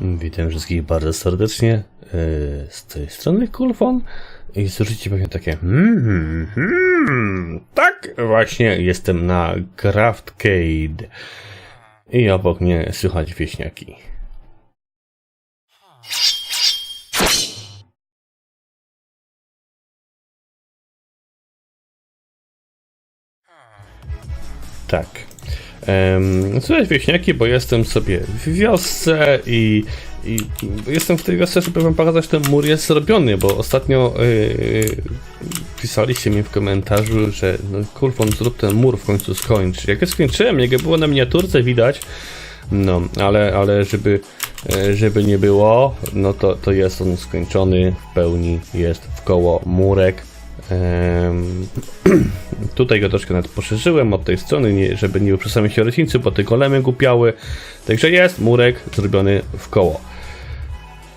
Witam wszystkich bardzo serdecznie. Yy, Z tej strony Kulfon. I słyszycie pewnie takie hmm, hmm, hmm. Tak, właśnie jestem na Craftcade. I obok mnie słychać wieśniaki. Tak. Słuchaj, wieśniaki, bo jestem sobie w wiosce i, i jestem w tej wiosce, żeby wam pokazać, ten mur jest zrobiony, bo ostatnio yy, pisaliście mi w komentarzu, że no, kurwon, zrób ten mur w końcu skończ. Jak ja skończyłem, jak było na miniaturce widać, no, ale, ale żeby, e, żeby nie było, no to, to jest on skończony w pełni, jest w koło murek. Tutaj go troszkę nawet poszerzyłem od tej strony, żeby nie uprzesamy się rośnicy, bo te golemy głupiały. Także jest murek zrobiony w koło.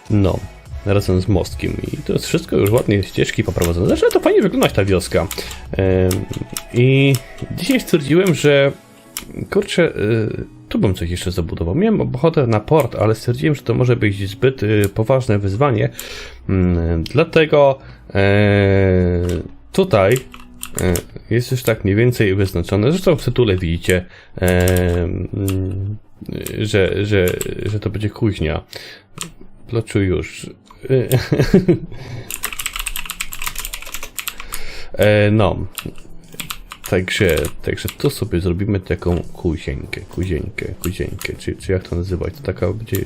No, razem z mostkiem. I to jest wszystko już ładnie, ścieżki poprowadzone. Zresztą to fajnie wyglądać ta wioska. I dzisiaj stwierdziłem, że kurczę, y, tu bym coś jeszcze zabudował. Miałem ochotę na port, ale stwierdziłem, że to może być zbyt y, poważne wyzwanie. Mm, Dlatego e, tutaj e, jest już tak mniej więcej wyznaczone. Zresztą w tytule widzicie, e, mm, że, że, że to będzie kuźnia. Ploczu już. No. Także, także tu sobie zrobimy taką kuzieńkę, kuzieńkę, kuzieńkę, czy, czy jak to nazywać? To taka będzie,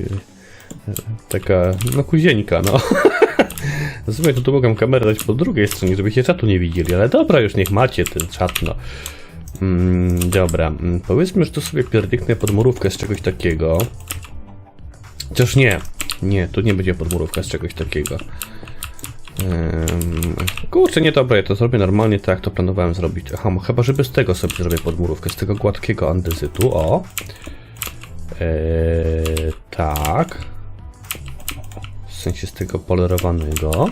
e, taka, no kuzieńka, no. W sumie to mogę kamerę dać po drugiej stronie, żebyście czatu nie widzieli, ale dobra, już niech macie ten czat, no. Mm, dobra, mm, powiedzmy, że tu sobie pierdyknę podmurówkę z czegoś takiego. Chociaż nie, nie, tu nie będzie podmurówka z czegoś takiego. Kurczę, nie dobra, ja to zrobię normalnie tak, jak to planowałem zrobić. Aha, chyba żeby z tego sobie zrobię podmurówkę, z tego gładkiego andezytu, o. Eee, tak. W sensie z tego polerowanego.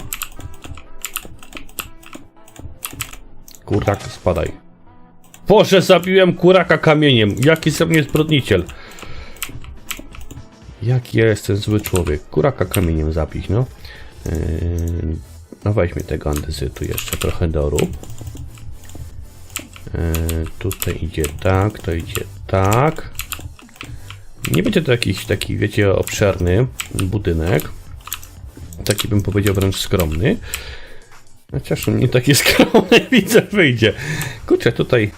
Kurczak, spadaj. Boże, zabiłem kuraka kamieniem. Jaki ze mnie zbrodniciel. Jaki ja jestem zły człowiek. Kuraka kamieniem zabić, no. Yy, no weźmy tego andezytu jeszcze trochę dorób. Yy, tutaj idzie tak, to idzie tak. Nie będzie to jakiś taki, wiecie, obszerny budynek. Taki bym powiedział wręcz skromny. Chociaż nie taki skromny widzę wyjdzie. Kurczę, tutaj...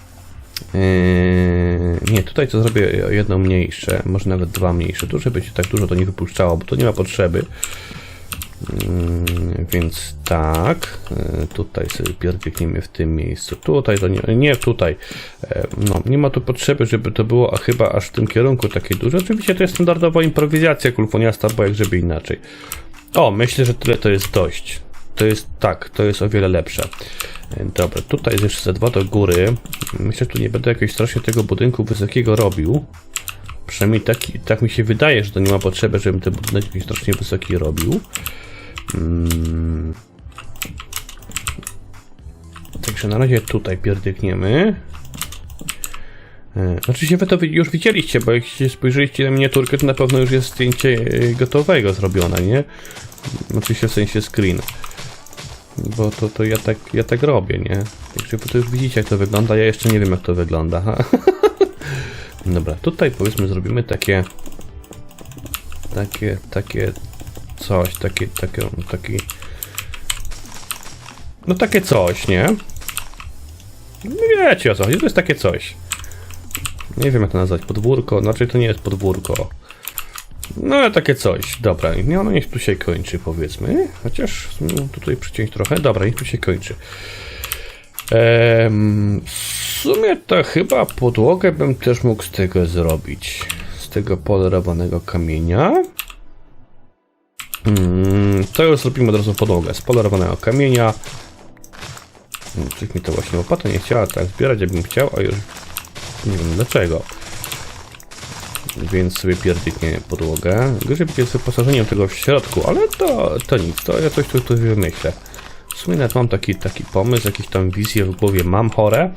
Yy, nie, tutaj to zrobię jedno mniejsze, może nawet dwa mniejsze. Tu, żeby się tak dużo to nie wypuszczało, bo to nie ma potrzeby. Mm, Więc tak, e, tutaj sobie pierdykniemy w tym miejscu. Tutaj to nie, nie tutaj. E, No, nie ma tu potrzeby, żeby to było a chyba aż w tym kierunku takie duże. Oczywiście to jest standardowa improwizacja kulfoniasta, bo jak żeby inaczej. O, myślę, że tyle to jest dość. To jest tak, to jest o wiele lepsze. E, Dobra, tutaj jest jeszcze ze dwa do góry. Myślę, że tu nie będę jakiegoś strasznie tego budynku wysokiego robił. Przynajmniej tak, tak mi się wydaje, że to nie ma potrzeby, żebym ten budynek jakiś strasznie wysoki robił. Mm. Także na razie tutaj pierdykniemy. E, Oczywiście wy to już widzieliście, bo jak spojrzeliście na miniaturkę, to na pewno już jest zdjęcie e, gotowego zrobione, nie? Oczywiście w sensie screen. Bo to, to ja, tak, ja tak robię, nie? Także wy to już widzicie jak to wygląda, ja jeszcze nie wiem jak to wygląda. Dobra, tutaj powiedzmy zrobimy takie... Takie, takie coś, takie, takie, taki... No takie coś, nie? No wiecie o co chodzi, to jest takie coś. Nie wiem jak to nazwać, podwórko, znaczy to nie jest podwórko. No ale takie coś, dobra, i ono niech tu się kończy powiedzmy, chociaż no, tutaj przyciąć trochę, dobra, niech tu się kończy. Em, w sumie to chyba podłogę bym też mógł z tego zrobić. Z tego polerowanego kamienia. Mm, to już zrobimy od razu podłogę z polerowanego kamienia. Mm, Coś mi to właśnie łopata nie chciała tak zbierać, jakbym chciał, a już nie wiem dlaczego. Więc sobie pierdyknie podłogę. Gorzej będzie z wyposażeniem tego w środku, ale to, to nic, to ja coś tu, tu wymyślę. W sumie nawet mam taki, taki pomysł, jakieś tam wizje w głowie mam chore,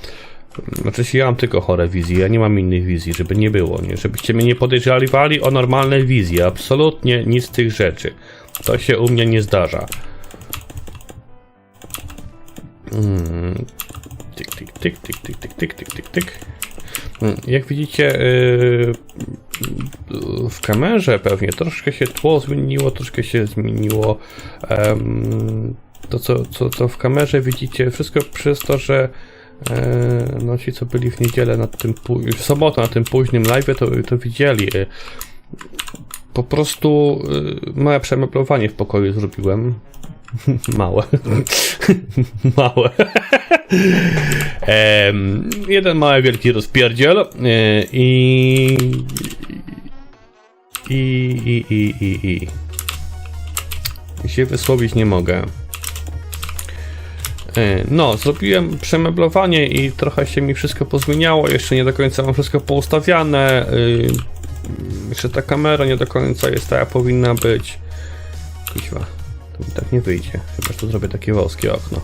Znaczy ja mam tylko chore wizje, ja nie mam innych wizji, żeby nie było, nie? Żebyście mnie nie podejrzewali o normalne wizje, absolutnie nic z tych rzeczy. To się u mnie nie zdarza. Mm. Tyk, tyk, tyk, tyk, tyk, tyk, tyk, tyk, tyk, tyk. Mm, Jak widzicie, yy, w kamerze pewnie troszkę się tło zmieniło, troszkę się zmieniło to, co, co, co w kamerze widzicie, wszystko przez to, że no ci, co byli w niedzielę na tym, w sobotę na tym późnym live, to, to widzieli. E, Po prostu e, małe przemeblowanie w pokoju zrobiłem. Małe. Małe. Jeden mały wielki rozpierdziel e, i i i i i i i się wysłowić nie mogę. E, No, zrobiłem przemeblowanie i trochę się mi wszystko pozmieniało. Jeszcze nie do końca mam wszystko poustawiane. y, Jeszcze ta kamera nie do końca jest jak powinna być. Kuźwa, to mi tak nie wyjdzie. Chyba, że tu zrobię takie wąskie okno.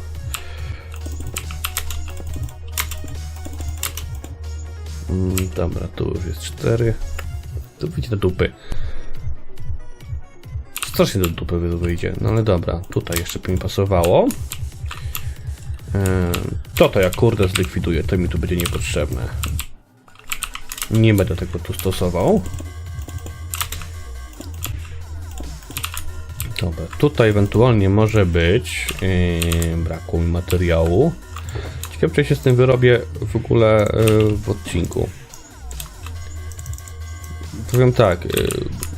Mm, Dobra, tu już jest cztery. Tu wyjdzie do dupy. Strasznie do dupy wyjdzie, no ale dobra, tutaj jeszcze by mi pasowało. Eee, To to ja kurde zlikwiduję, to mi tu będzie niepotrzebne. Nie będę tego tu stosował. Dobra, tutaj ewentualnie może być yy, braku mi materiału. Ciekawe, czy się z tym wyrobię w ogóle yy, w odcinku. Powiem tak, y,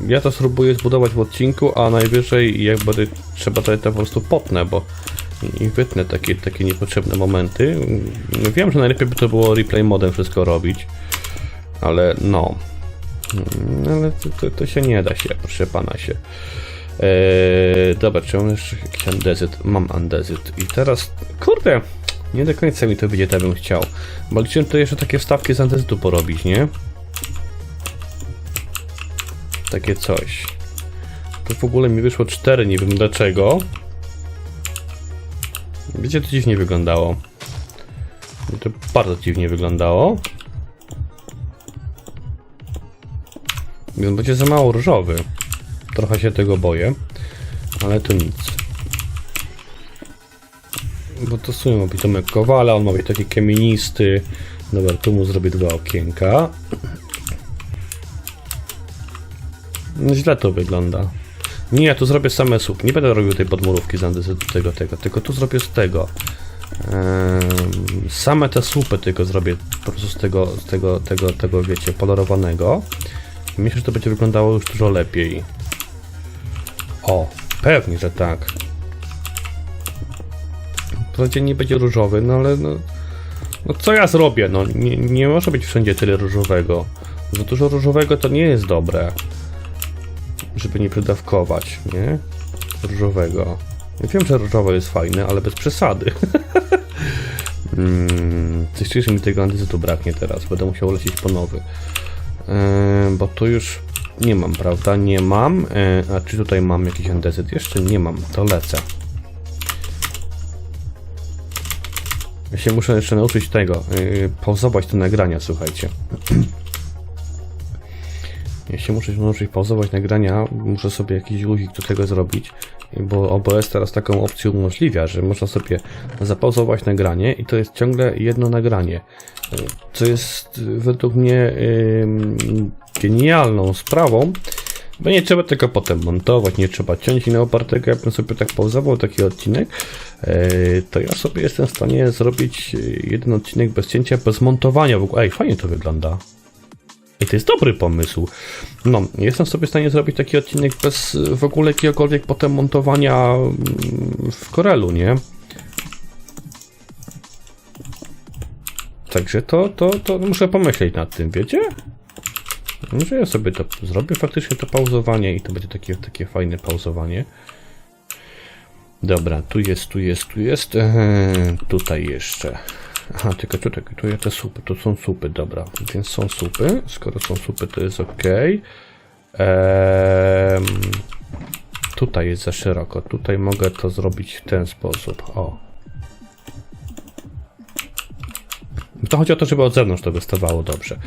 ja to spróbuję zbudować w odcinku, a najwyżej jak będę trzeba to, to po prostu potnę, bo i wytnę takie, takie niepotrzebne momenty. Wiem, że najlepiej by to było replay modem wszystko robić, ale no. Ale to, to, to się nie da się, proszę pana się. Eee, dobra, czy mam jeszcze jakiś andezyt? Mam andezyt. I teraz, kurde, nie do końca mi to wyjdzie, tak bym chciał. Bo chciałem to jeszcze takie wstawki z andezytu porobić, nie? takie coś. To w ogóle mi wyszło 4, nie wiem dlaczego. Wiecie, to dziwnie wyglądało. To bardzo dziwnie wyglądało. Więc będzie za mało różowy. Trochę się tego boję, ale to nic. Bo to w sumie ma być Kowala, on ma być taki kamienisty. Dobra, tu mu zrobię dwa okienka. No źle to wygląda. Nie, ja tu zrobię same słup. Nie będę robił tej podmurówki z tego, tego, tylko tu zrobię z tego. Ehm, same te słupy tylko zrobię po prostu z tego, z tego, tego, tego wiecie, polerowanego. Myślę, że to będzie wyglądało już dużo lepiej. O, pewnie, że tak. Wprawdzie nie będzie różowy, no ale no, no co ja zrobię? No nie, nie może być wszędzie tyle różowego. Za dużo różowego to nie jest dobre żeby nie wydawkować, nie? Różowego. Ja wiem, że różowe jest fajne, ale bez przesady. mm, coś mi tego andezytu braknie teraz. Będę musiał lecieć po nowy. Yy, bo tu już nie mam, prawda? Nie mam. Yy, a czy tutaj mam jakiś andezyt? Jeszcze nie mam. To lecę. Ja się muszę jeszcze nauczyć tego. Yy, pauzować te nagrania, słuchajcie. Się muszę nauczyć pauzować nagrania, muszę sobie jakiś guzik do tego zrobić, bo OBS teraz taką opcję umożliwia, że można sobie zapauzować nagranie i to jest ciągle jedno nagranie, co jest według mnie genialną sprawą, bo nie trzeba tego potem montować, nie trzeba ciąć i na opartego, jakbym sobie tak pauzował taki odcinek, yy, to ja sobie jestem w stanie zrobić jeden odcinek bez cięcia, bez montowania w ogóle. Ej, fajnie to wygląda. I to jest dobry pomysł. No, jestem sobie w stanie zrobić taki odcinek bez w ogóle jakiegokolwiek potem montowania mm, w Corelu, nie? Także to, to, to muszę pomyśleć nad tym, wiecie? Może ja sobie to zrobię faktycznie to pauzowanie i to będzie takie, takie fajne pauzowanie. Dobra, tu jest, tu jest, tu jest. Eee, tutaj jeszcze. Aha, tylko tutaj, tu te supy, to są supy, dobra, więc są supy, skoro są supy to jest ok. Ehm, tutaj jest za szeroko, tutaj mogę to zrobić w ten sposób, o. To chodzi o to, żeby od zewnątrz to wystawało dobrze.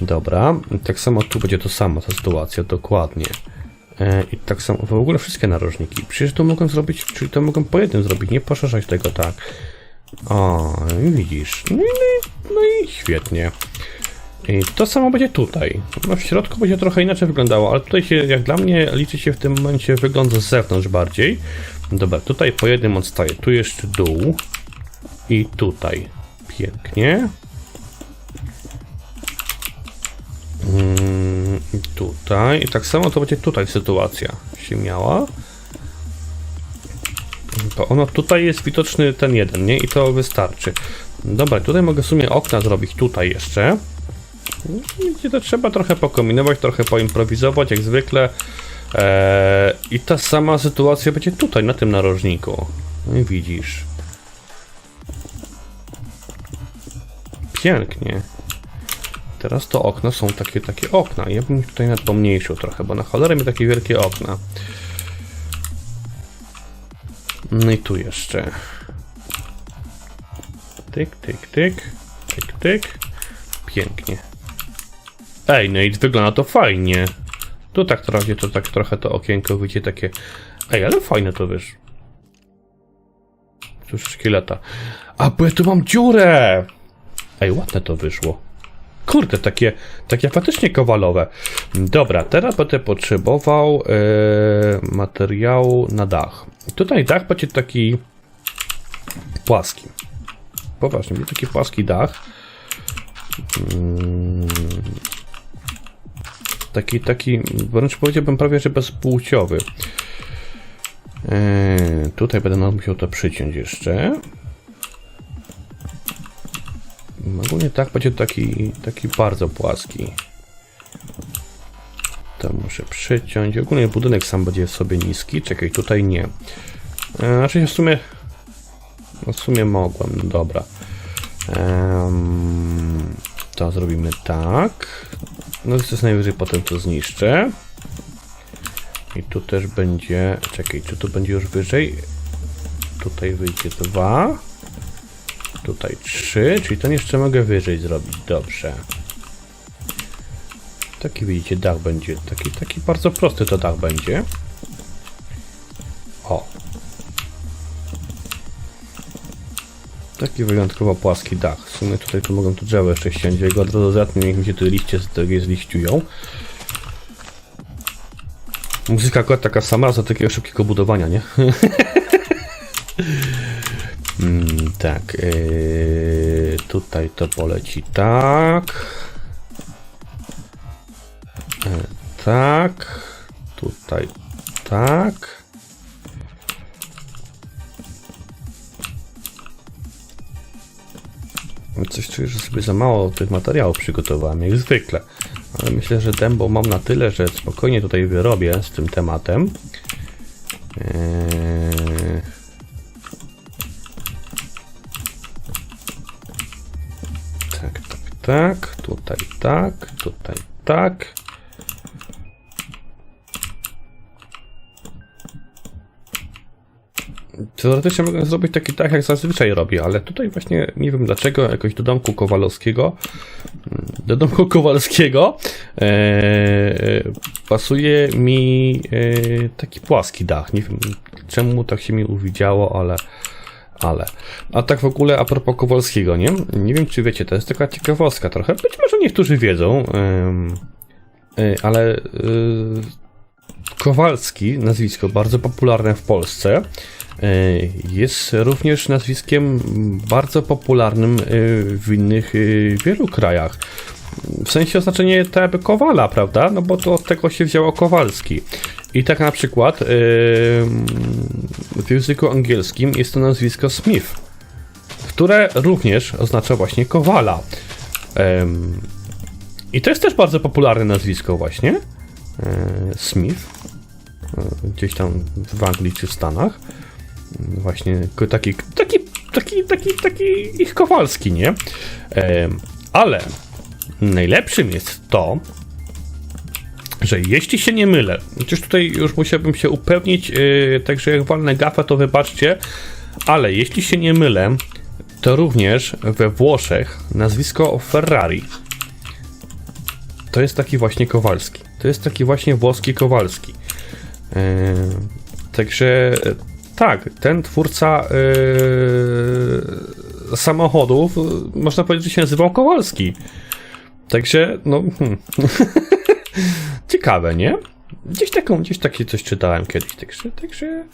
Dobra, tak samo tu będzie to samo, ta sytuacja, dokładnie. E, I tak samo, w ogóle wszystkie narożniki. Przecież to mogą zrobić, czyli to mogą po jednym zrobić, nie poszerzać tego tak. O, widzisz. No i, no i, świetnie. I to samo będzie tutaj. No w środku będzie trochę inaczej wyglądało, ale tutaj się, jak dla mnie, liczy się w tym momencie wygląd z zewnątrz bardziej. Dobra, tutaj po jednym odstaje. Tu jeszcze dół. I tutaj. Pięknie. Mm, tutaj. I tak samo to będzie tutaj sytuacja się miała. Bo ono tutaj jest widoczny ten jeden, nie? I to wystarczy. Dobra, tutaj mogę w sumie okna zrobić tutaj jeszcze. Gdzie to trzeba trochę pokombinować, trochę poimprowizować, jak zwykle. Eee, I ta sama sytuacja będzie tutaj, na tym narożniku. No widzisz. Pięknie. Teraz to okna są takie, takie okna. Ja bym tutaj nawet pomniejszył trochę, bo na cholerę mi takie wielkie okna. No i tu jeszcze. Tyk, tyk, tyk. Tyk, tyk. Pięknie. Ej, no i wygląda to fajnie. Tu tak trochę, to tak trochę to okienko wyjdzie takie. Ej, ale fajne to wiesz. Cóż, szkieleta. A, bo ja tu mam dziurę! Ej, ładne to wyszło. Kurde, takie, takie faktycznie kowalowe. Dobra, teraz będę potrzebował e, materiału na dach. Tutaj dach będzie taki płaski. Poważnie, będzie taki płaski dach. Mm, taki, taki, wręcz powiedziałbym prawie, że bezpłciowy. E, tutaj będę musiał to przyciąć jeszcze. Ogólnie tak będzie taki, taki bardzo płaski. To muszę przyciąć. Ogólnie budynek sam będzie sobie niski. Czekaj, tutaj nie. E, Znaczy w sumie... No w sumie mogłem, no dobra. To zrobimy tak. No to jest najwyżej potem to zniszczę. I tu też będzie... Czekaj, czy tu będzie już wyżej? Tutaj wyjdzie dwa. Tutaj 3, czyli ten jeszcze mogę wyżej zrobić. Dobrze. Taki widzicie, dach będzie. Taki, taki bardzo prosty to dach będzie. O. Taki wyjątkowo płaski dach. W sumie tutaj tu mogą tu drzewo jeszcze ściąć. Jego od razu zatnę, niech mi się te liście z drugiej zliściują. Muzyka akurat taka sama, za takiego szybkiego budowania, nie? Mm, tak, yy, tutaj to poleci tak. Yy, tak. Tutaj tak. Coś czuję, że sobie za mało tych materiałów przygotowałem, jak zwykle. Ale myślę, że dębo mam na tyle, że spokojnie tutaj wyrobię z tym tematem. Yy... Tak. Tutaj tak, tutaj tak. Teoretycznie mogę zrobić taki tak, jak zazwyczaj robię, ale tutaj właśnie nie wiem dlaczego jakoś do domku Kowalowskiego do domku Kowalskiego e, pasuje mi e, taki płaski dach. Nie wiem czemu tak się mi uwidziało, ale ale. A tak w ogóle a propos Kowalskiego, nie? Nie wiem czy wiecie, to jest taka ciekawostka trochę. Być może niektórzy wiedzą, ym, y, ale y, Kowalski, nazwisko bardzo popularne w Polsce, y, jest również nazwiskiem bardzo popularnym w innych wielu krajach. W sensie oznaczenie jakby Kowala, prawda? No bo to od tego się wzięło Kowalski. I tak na przykład yy, w języku angielskim jest to nazwisko Smith, które również oznacza właśnie Kowala. Ym, I to jest też bardzo popularne nazwisko właśnie. Yy, Smith. Yy, gdzieś tam w Anglii czy w Stanach. Yy, właśnie taki, taki, taki, taki, taki ich Kowalski, nie? Yy, ale najlepszym jest to, że jeśli się nie mylę, chociaż tutaj już musiałbym się upewnić, yy, także jak walnę gafę, to wybaczcie, ale jeśli się nie mylę, to również we Włoszech nazwisko Ferrari. To jest taki właśnie Kowalski. To jest taki właśnie włoski Kowalski. E, także tak, ten twórca e, samochodów, e, można powiedzieć, że się nazywał Kowalski. Także, no. Hmm. Ciekawe, nie? Gdzieś taką, gdzieś takie coś czytałem kiedyś, także, także.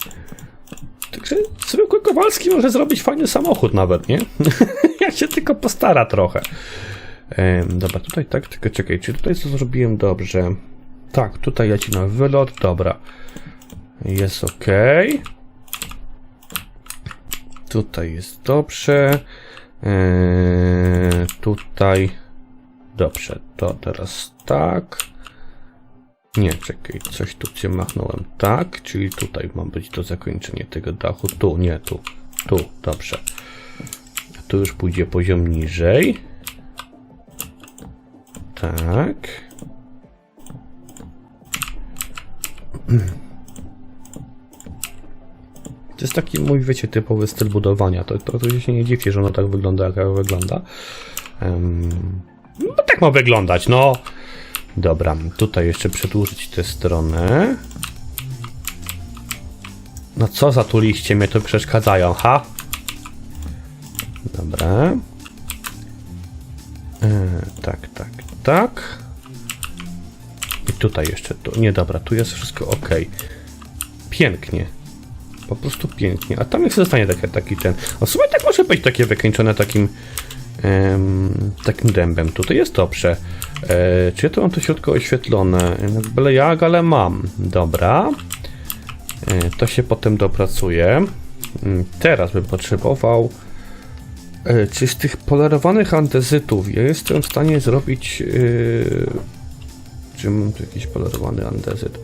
Także zwykły Kowalski może zrobić fajny samochód nawet, nie? Jak się tylko postara trochę. Em, dobra, tutaj tak, tylko czekaj, czy tutaj co zrobiłem dobrze? Tak, tutaj leci na wylot, dobra. Jest ok. Tutaj jest dobrze. Eee, tutaj dobrze, to teraz tak. Nie, czekaj, coś tu cię machnąłem. Tak, czyli tutaj ma być to zakończenie tego dachu. Tu, nie, tu. Tu, dobrze. Tu już pójdzie poziom niżej. Tak. To jest taki mój, wiecie, typowy styl budowania. To, to, to się nie dziwię, że ono tak wygląda, jak wygląda. Um, no tak ma wyglądać, no. Dobra, tutaj jeszcze przedłużyć tę stronę. No co za tu liście mnie tu przeszkadzają, ha? Dobra. E, tak, tak, tak. I tutaj jeszcze, tu, nie dobra, tu jest wszystko ok. Pięknie. Po prostu pięknie. A tam jak zostanie taki, taki ten. O w sumie tak może być takie wykończone takim takim dębem. Tutaj jest dobrze. E, czy ja tu mam to środko oświetlone? Byle jak, ale mam. Dobra. E, to się potem dopracuje. Mm, Teraz bym potrzebował. E, czy z tych polerowanych andezytów ja jestem w stanie zrobić. Czy mam tu jakiś polerowany andezyt?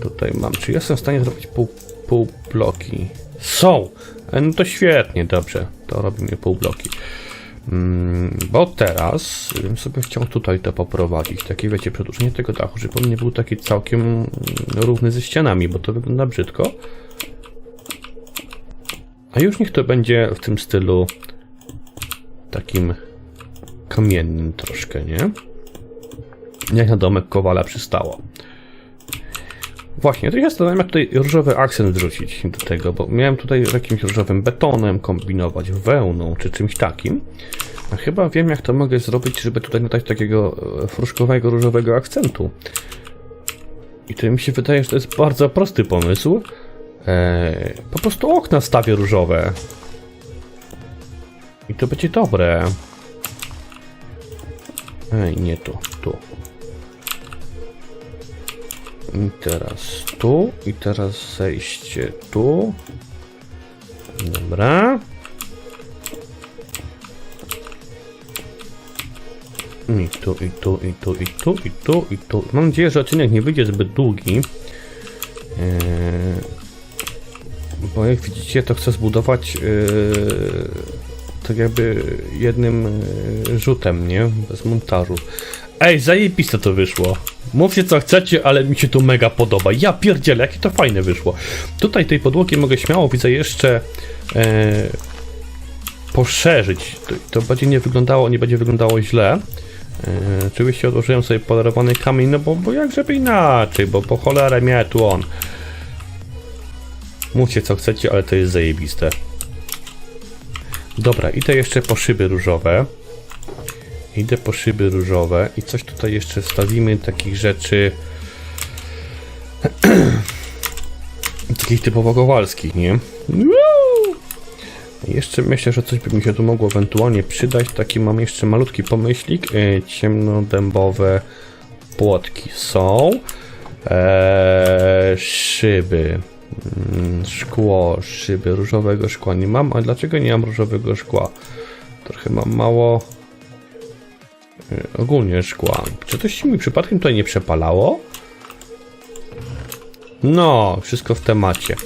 Tutaj mam. Czy jestem w stanie zrobić pół, pół bloki? Są! No to świetnie, dobrze. To robimy pół bloki. Mm, bo teraz bym sobie chciał tutaj to poprowadzić. Takie wiecie, przedłużenie tego dachu, żeby on nie był taki całkiem mm, równy ze ścianami, bo to wygląda brzydko. A już niech to będzie w tym stylu takim kamiennym troszkę, nie? Jak na domek Kowala przystało. Właśnie, to ja zastanawiam, jak tutaj różowy akcent wrzucić do tego, bo miałem tutaj jakimś różowym betonem kombinować, wełną czy czymś takim. A chyba wiem, jak to mogę zrobić, żeby tutaj nadać takiego e, fruszkowego, różowego akcentu. I to mi się wydaje, że to jest bardzo prosty pomysł. Eee, po prostu okna stawię różowe. I to będzie dobre. Ej, nie tu, tu. I teraz tu, i teraz zejście tu. Dobra. I tu, i tu, i tu, i tu, i tu, i tu. Mam nadzieję, że odcinek nie wyjdzie zbyt długi. Eee, bo jak widzicie, to chcę zbudować eee, tak jakby jednym eee, rzutem, nie? Bez montażu. Ej, zajebiste to wyszło. Mówcie co chcecie, ale mi się to mega podoba. Ja pierdzielę, jakie to fajne wyszło. Tutaj tej podłogi mogę śmiało, widzę jeszcze e, poszerzyć. To, to będzie nie wyglądało, nie będzie wyglądało źle. E, oczywiście odłożyłem sobie polerowany kamień, no bo, bo jak żeby inaczej, bo po cholerę miałem tu on. Mówcie co chcecie, ale to jest zajebiste. Dobra, idę jeszcze po szyby różowe. Idę po szyby różowe i coś tutaj jeszcze wstawimy takich rzeczy takich typowo kowalskich, nie? Jeszcze myślę, że coś by mi się tu mogło ewentualnie przydać. Taki mam jeszcze malutki pomyślik. E, ciemnodębowe płotki są. E, szyby. Mm, szkło, szyby różowego szkła nie mam. A dlaczego nie mam różowego szkła? Trochę mam mało ogólnie szkła. Czy coś mi przypadkiem tutaj nie przepalało? No, wszystko w temacie.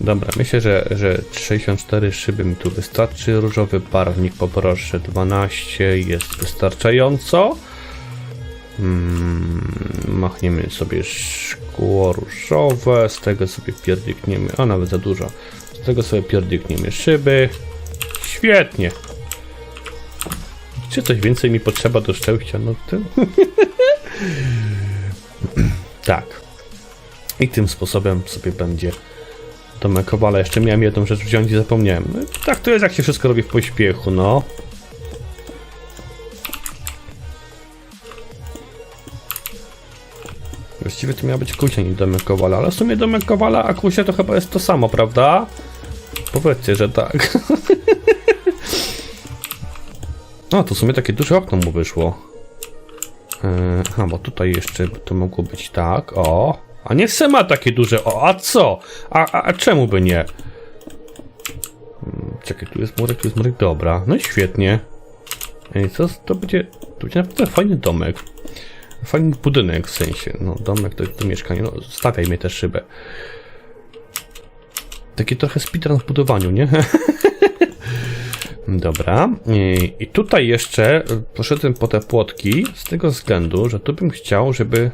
Dobra, myślę, że, że 64 szyby mi tu wystarczy. Różowy barwnik poproszę 12 jest wystarczająco. Hmm, machniemy sobie szkło różowe, z tego sobie pierdykniemy, a nawet za dużo. Z tego sobie pierdykniemy szyby. Świetnie. Czy coś więcej mi potrzeba do szczęścia? No to... tak. I tym sposobem sobie będzie domek Kowala. Jeszcze miałem jedną rzecz wziąć i zapomniałem. No, tak to jest, jak się wszystko robi w pośpiechu, no. Właściwie to miał być kusia, nie domek Kowala, ale w sumie domek Kowala, a to chyba jest to samo, prawda? Powiedzcie, że tak. no, to w sumie takie duże okno mu wyszło. Aha, bo tutaj jeszcze to mogło być tak, o. A nie se ma takie duże, o, a co? A, a, a czemu by nie? Hmm, Czekaj, tu jest murek, tu jest murek, dobra. No i świetnie. Ej, co, to będzie, to będzie naprawdę fajny domek. Fajny budynek w sensie, no domek to, to mieszkanie, no stawiaj mnie też szybę. Taki trochę speedrun w budowaniu, nie? Dobra. I, tutaj jeszcze poszedłem po te płotki z tego względu, że tu bym chciał, żeby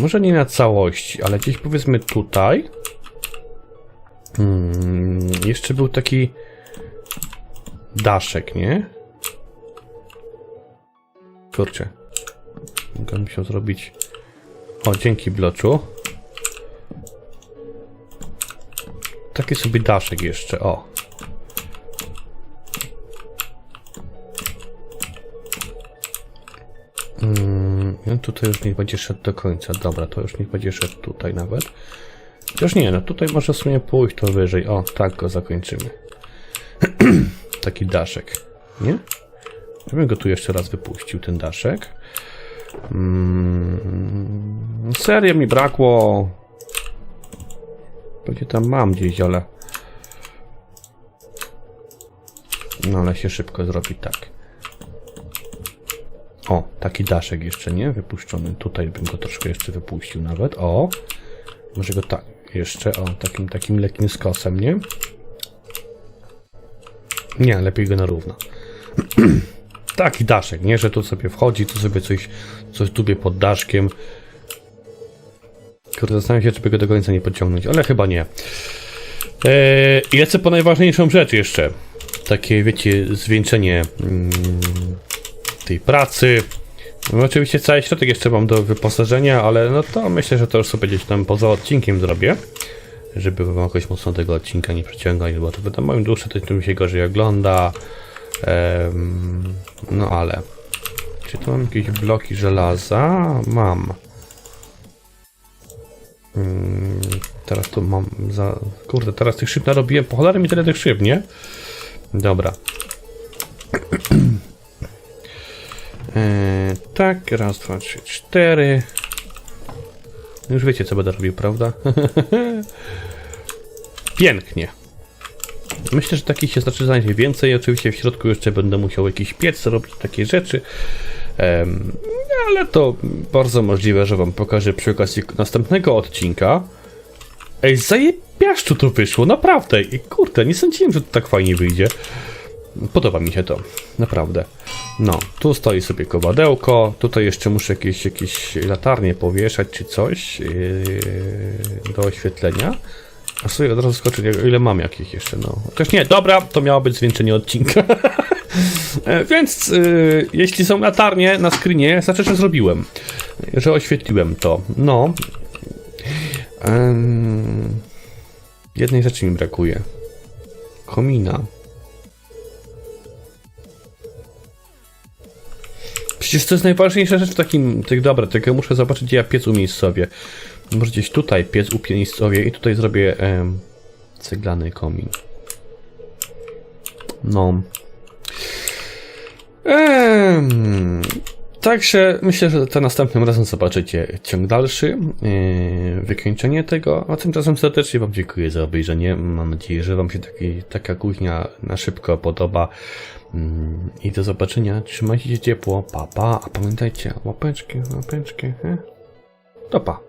może nie na całości, ale gdzieś powiedzmy tutaj hmm, jeszcze był taki daszek, nie? Kurczę. Mogę musiał zrobić. O, dzięki bloczu. Taki sobie daszek jeszcze, o. tutaj już niech będzie szedł do końca. Dobra, to już niech będzie szedł tutaj nawet. Chociaż nie, no tutaj może w sumie pójść to wyżej. O, tak go zakończymy. Taki daszek, nie? Ja bym go tu jeszcze raz wypuścił, ten daszek. Mm, serio mi brakło. Pewnie tam mam gdzieś, ale... No ale się szybko zrobi tak. O, taki daszek jeszcze, nie? Wypuszczony. Tutaj bym go troszkę jeszcze wypuścił nawet. O! Może go tak jeszcze, o, takim, takim lekkim skosem, nie? Nie, lepiej go na równo. Taki daszek, nie? Że tu sobie wchodzi, tu sobie coś, coś tubie pod daszkiem. Kurde, zastanawiam się, czy by go do końca nie podciągnąć, ale chyba nie. Eee, lecę po najważniejszą rzecz jeszcze. Takie, wiecie, zwieńczenie mm, tej pracy. No, oczywiście cały środek jeszcze mam do wyposażenia, ale no to myślę, że to już sobie gdzieś tam poza odcinkiem zrobię. Żeby wam jakoś mocno tego odcinka nie przeciągać, bo to wiadomo, im dłuższe to tym się gorzej ogląda. No ale. Czy tu mam jakieś bloki żelaza? Mam. Mm, teraz tu mam za... Kurde, teraz tych szyb narobiłem. Po cholerę mi tyle tych szyb, nie? Dobra. Tak, raz, dwa, trzy, cztery. Już wiecie, co będę robił, prawda? Pięknie. Myślę, że takich się znaczy znajdzie więcej. Oczywiście w środku jeszcze będę musiał jakiś piec robić, takie rzeczy. Em, ale to bardzo możliwe, że wam pokażę przy okazji następnego odcinka. Ej, zajebiaszczu to wyszło, naprawdę. I kurde, nie sądziłem, że to tak fajnie wyjdzie. Podoba mi się to, naprawdę. No, tu stoi sobie kowadełko, tutaj jeszcze muszę jakieś, jakieś latarnie powieszać czy coś yy, do oświetlenia. A sobie od razu skoczę, ile mam jakich jeszcze, no. Chociaż nie, dobra, to miało być zwieńczenie odcinka. E, Więc yy, jeśli są latarnie na screenie, znaczy, że zrobiłem. Że oświetliłem to. No. Em, jednej rzeczy mi brakuje. Komina. Przecież to jest najważniejsza rzecz w takim, tych dobra, tylko muszę zobaczyć, gdzie ja piec umiejscowię. Może gdzieś tutaj piec umiejscowię i tutaj zrobię em, ceglany komin. No. Em, także myślę, że to następnym razem zobaczycie ciąg dalszy, yy, wykończenie tego, a tymczasem serdecznie Wam dziękuję za obejrzenie. Mam nadzieję, że Wam się taki, taka kuchnia na szybko podoba. Mm, I do zobaczenia. Trzymajcie się ciepło. Pa, pa. A pamiętajcie, łapeczki, łapeczki. He? To pa.